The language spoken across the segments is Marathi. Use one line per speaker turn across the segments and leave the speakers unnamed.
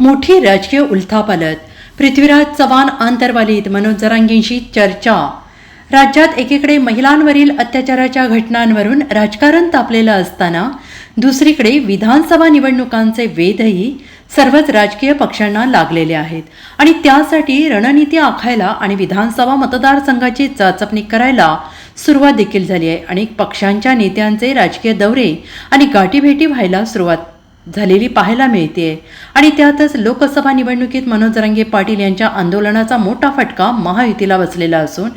मोठी राजकीय उलथापालत पृथ्वीराज चव्हाण आंतरवालीत मनोज जरांगेंशी चर्चा. राज्यात एकीकडे महिलांवरील अत्याचाराच्या घटनांवरून राजकारण तापलेलं असताना दुसरीकडे विधानसभा निवडणुकांचे वेधही सर्वच राजकीय पक्षांना लागलेले आहेत. आणि त्यासाठी रणनीती आखायला आणि विधानसभा मतदारसंघाची चाचपणी करायला सुरुवात देखील झाली आहे. अनेक पक्षांच्या नेत्यांचे राजकीय दौरे आणि गाठीभेटी व्हायला सुरुवात झालेली पाहायला मिळते. आणि त्यातच लोकसभा निवडणुकीत मनोज रंगे पाटील यांच्या आंदोलनाचा मोठा फटका महायुतीला बसलेला असून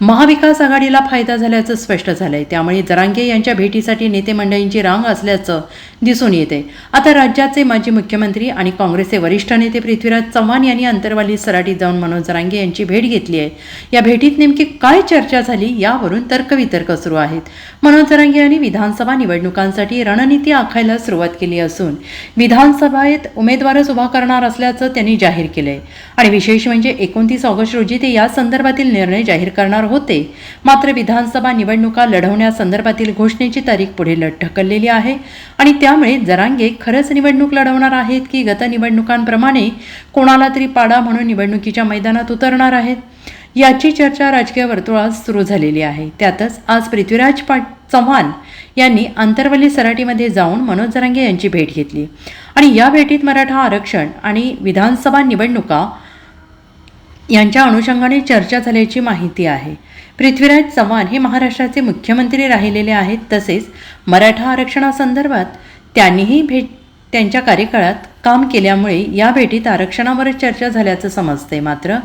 महाविकास आघाडीला फायदा झाल्याचं स्पष्ट झालंय. त्यामुळे जरांगे यांच्या भेटीसाठी नेते मंडळींची रांग असल्याचं दिसून येते. आता राज्याचे माजी मुख्यमंत्री आणि काँग्रेसचे वरिष्ठ नेते पृथ्वीराज चव्हाण यांनी अंतरवाली सराटीत जाऊन मनोज जरांगे यांची भेट घेतली आहे. या भेटीत नेमकी काय चर्चा झाली यावरून तर्कवितर्क सुरू आहेत. मनोज जरांगे यांनी विधानसभा निवडणुकांसाठी रणनीती आखायला सुरुवात केली असून विधानसभेत उमेदवारच उभा करणार असल्याचं त्यांनी जाहीर केलंय. आणि विशेष म्हणजे एकोणतीस ऑगस्ट रोजी ते या संदर्भातील निर्णय जाहीर करणार होते. मात्र विधानसभा निवडणुका लढवण्यासंदर्भातील घोषणेची तारीख पुढे ल- ढकललेली आहे आणि त्यामुळे जरांगे खरंच निवडणूक लढवणार आहेत की गत निवडणुकांप्रमाणे कोणाला तरी पाडा म्हणून निवडणुकीच्या मैदानात उतरणार आहेत? याची चर्चा राजकीय वर्तुळात सुरू झालेली आहे. त्यातच आज पृथ्वीराज पा चव्हाण यांनी आंतरवली सराटीमध्ये जाऊन मनोज जरांगे यांची भेट घेतली. आणि या भेटीत मराठा आरक्षण आणि विधानसभा निवडणुका यांच्या अनुषंगाने चर्चा झाल्याची माहिती आहे. पृथ्वीराज चव्हाण हे महाराष्ट्राचे मुख्यमंत्री राहिलेले आहेत तसेच मराठा आरक्षणासंदर्भात त्यांनीही भेट त्यांच्या कार्यकाळात काम केल्यामुळे या भेटीत आरक्षणावरच चर्चा झाल्याचं समजते मात्र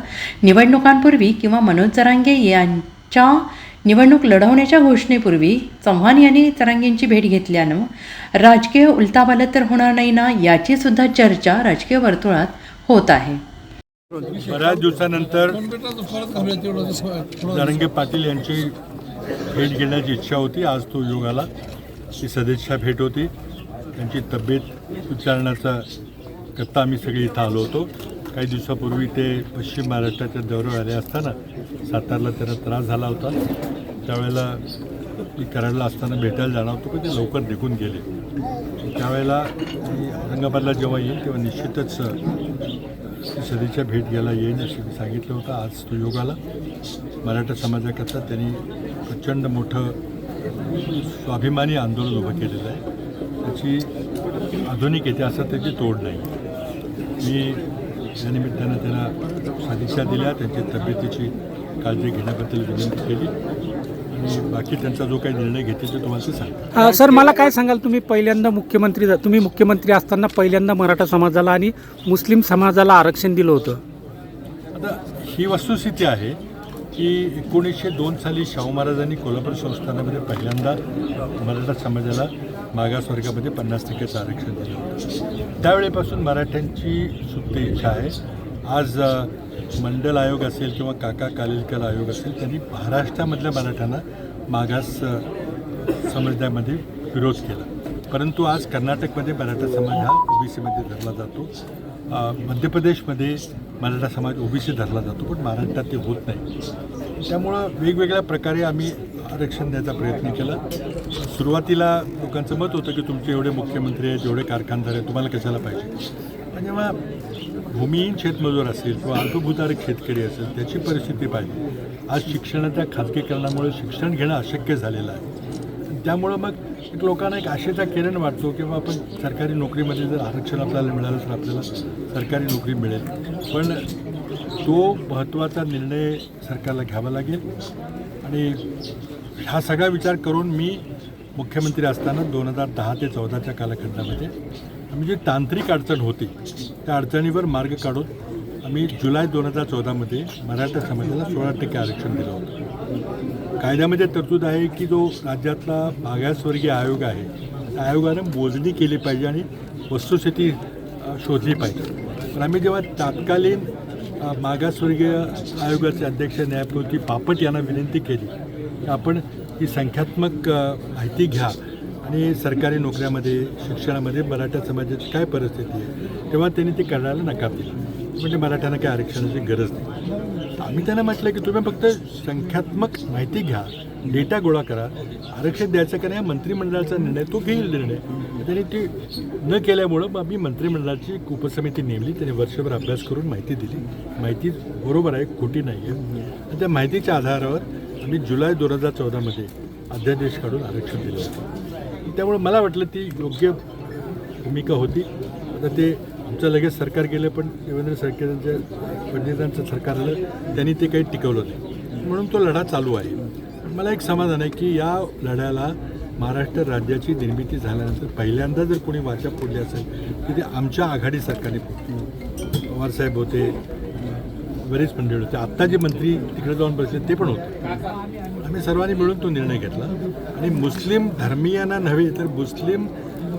निवडणुकांपूर्वी किंवा मनोज जरांगे यांच्या निवडणूक लढवण्याच्या घोषणेपूर्वी चव्हाण यांनी जरांगेंची भेट घेतल्यानं राजकीय उलताबालत तर होणार नाही ना याचीसुद्धा चर्चा राजकीय वर्तुळात होत आहे.
बऱ्याच दिवसानंतर जरंगे पाटील यांची भेट घेण्याची इच्छा होती आज तो योग आला. ती सदिच्छा भेट होती. त्यांची तब्येत विचारण्याचा करता आम्ही सगळे इथं आलो होतो. काही दिवसापूर्वी ते पश्चिम महाराष्ट्राच्या दौऱ्यावर आले असताना सातारला त्यांना त्रास झाला होता. त्यावेळेला मी कराडला असताना भेटायला जाणार होतो पण ते लवकर निघून गेले. त्यावेळेला मी औरंगाबादला जेव्हा येईल तेव्हा निश्चितच सदीच्या भेट घ्यायला येईन असं मी सांगितलं होतं. आज तो योग आला मराठा समाजाकरता त्यांनी प्रचंड मोठं स्वाभिमानी आंदोलन उभं केलेलं आहे. त्याची आधुनिक इतिहासात त्याची तोड नाही. मी या निमित्तानं त्यांना सदिच्छा दिल्या. त्यांची तब्येतीची काळजी घेण्याबद्दल विनंती केली. बाकी त्यांचा जो काही निर्णय घेते ते तुम्हाला
अ, सर मला काय सांगाल? तुम्ही पहिल्यांदा मुख्यमंत्री तुम्ही मुख्यमंत्री असताना पहिल्यांदा मराठा समाजाला आणि मुस्लिम समाजाला आरक्षण दिलं होतं.
आता ही वस्तुस्थिती आहे की एकोणीसशे दोन साली शाहू महाराजांनी कोल्हापूर संस्थानामध्ये पहिल्यांदा मराठा समाजाला मागासवर्गामध्ये पन्नास टक्क्याचं आरक्षण दिलं होतं. त्यावेळेपासून मराठ्यांची सुप्त इच्छा आहे. आज अ, मंडल आयोग असेल किंवा काका कालेलकर आयोग असेल त्यांनी महाराष्ट्रामधल्या मराठ्यांना मागास अ, विरोध केला. परंतु आज कर्नाटकमध्ये मराठा समाज हा ओबीसीमध्ये धरला जातो. मध्य प्रदेशमध्ये मराठा समाज ओबीसी धरला जातो पण महाराष्ट्रात ते होत नाही. त्यामुळं वेगवेगळ्या प्रकारे आम्ही आरक्षण द्यायचा प्रयत्न केला. सुरुवातीला लोकांचं मत होतं की तुमचे एवढे मुख्यमंत्री आहेत एवढे कारखानदार आहेत तुम्हाला कशाला पाहिजे? पण जेव्हा भूमिहीन शेतमजूर असेल किंवा अल्पभूधारक शेतकरी असेल त्याची परिस्थिती पाहिजे. आज शिक्षणाच्या खाजगीकरणामुळे शिक्षण घेणं अशक्य झालेलं आहे. त्यामुळं मग एक लोकांना एक आशेचा किरण वाटतो किंवा आपण सरकारी नोकरीमध्ये जर आरक्षण आपल्याला मिळालं तर आपल्याला सरकारी नोकरी मिळेल. पण तो महत्त्वाचा निर्णय सरकारला घ्यावा लागेल. आणि हा सगळा विचार करून मी मुख्यमंत्री असताना दोन हजार दहा ते चौदाच्या कालखंडामध्ये आम्ही जी तांत्रिक अडचण होती त्या अडचणीवर मार्ग काढून आम्ही जुलै दोन हजार चौदामध्ये मराठा समाजाला सोळा टक्के आरक्षण दिलं होतं. कायद्यामध्ये तरतूद आहे की जो राज्यातला मागासवर्गीय आयोग आहे त्या आयोगानं मोजणी केली पाहिजे आणि वस्तुस्थिती शोधली पाहिजे. पण आम्ही जेव्हा तात्कालीन मागासवर्गीय आयोगाचे अध्यक्ष न्यायमूर्ती बापट यांना विनंती केली की आपण ही संख्यात्मक माहिती घ्या आणि सरकारी नोकऱ्यामध्ये शिक्षणामध्ये मराठा समाजाची काय परिस्थिती आहे तेव्हा त्यांनी ते करण्याला नकार दिला. म्हणजे मराठ्यांना काही आरक्षणाची गरज नाही. आम्ही त्यांना म्हटलं की तुम्ही फक्त संख्यात्मक माहिती घ्या डेटा गोळा करा आरक्षण द्यायचं का नाही हा मंत्रिमंडळाचा निर्णय तो घेईल निर्णय. त्यांनी ते न केल्यामुळं मग आम्ही मंत्रिमंडळाची उपसमिती नेमली त्यांनी वर्षभर अभ्यास करून माहिती दिली. माहिती बरोबर आहे खोटी नाही आहे. आणि त्या माहितीच्या आधारावर आम्ही जुलै दोन हजार चौदामध्ये अध्यादेश काढून आरक्षण दिलं होतं. त्यामुळे मला वाटलं ती योग्य भूमिका होती. आता ते आमचं लगेच सरकार गेलं पण देवेंद्र सरकारच्या फडणवीसांचं सरकार आलं त्यांनी ते काही टिकवलं नाही. म्हणून तो लढा चालू आहे. मला एक समाधान आहे की या लढ्याला महाराष्ट्र राज्याची निर्मिती झाल्यानंतर पहिल्यांदा जर कोणी वाचा फोडली असेल तर ते आमच्या आघाडी सरकारने फोडली. पवारसाहेब होते बरेच मंडळी होते. आत्ता जे मंत्री तिकडे जाऊन बसले ते पण होते. आम्ही सर्वांनी मिळून तो निर्णय घेतला. आणि मुस्लिम धर्मीयांना नव्हे तर मुस्लिम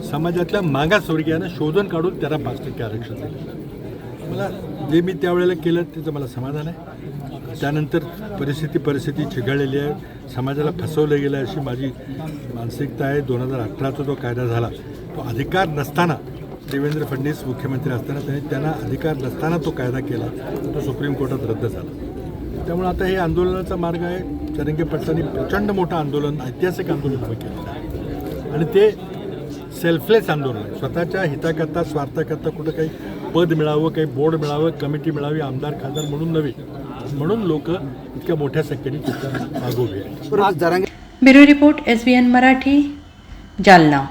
समाजातल्या मागासवर्गीयांना शोधून काढून त्याला पाच टक्के आरक्षण दिलं. मला जे मी त्यावेळेला केलं त्याचं मला समाधान आहे. त्यानंतर परिस्थिती परिस्थिती चिघळलेली आहे. समाजाला फसवलं गेलं अशी माझी मानसिकता आहे. दोन हजार अठराचा जो कायदा झाला तो अधिकार नसताना देवेंद्र फडणवीस मुख्यमंत्री असताना त्यांनी त्यांना अधिकार नसताना तो कायदा केला. तो सुप्रीम कोर्टात रद्द झाला. त्यामुळे आता हे आंदोलनाचा मार्ग आहे. चरंगे पाटलांनी प्रचंड मोठं आंदोलन ऐतिहासिक आंदोलन उभं केलेलं आहे. आणि ते सेल्फलेस आंदोलन आहे. स्वतःच्या हिताकरता स्वार्थाकरता कुठं काही पद मिळावं काही बोर्ड मिळावं कमिटी मिळावी आमदार खासदार म्हणून नव्हे. म्हणून लोक इतक्या मोठ्या संख्येने तिथं आहेत.
Bureau report S B N Marathi Jalna.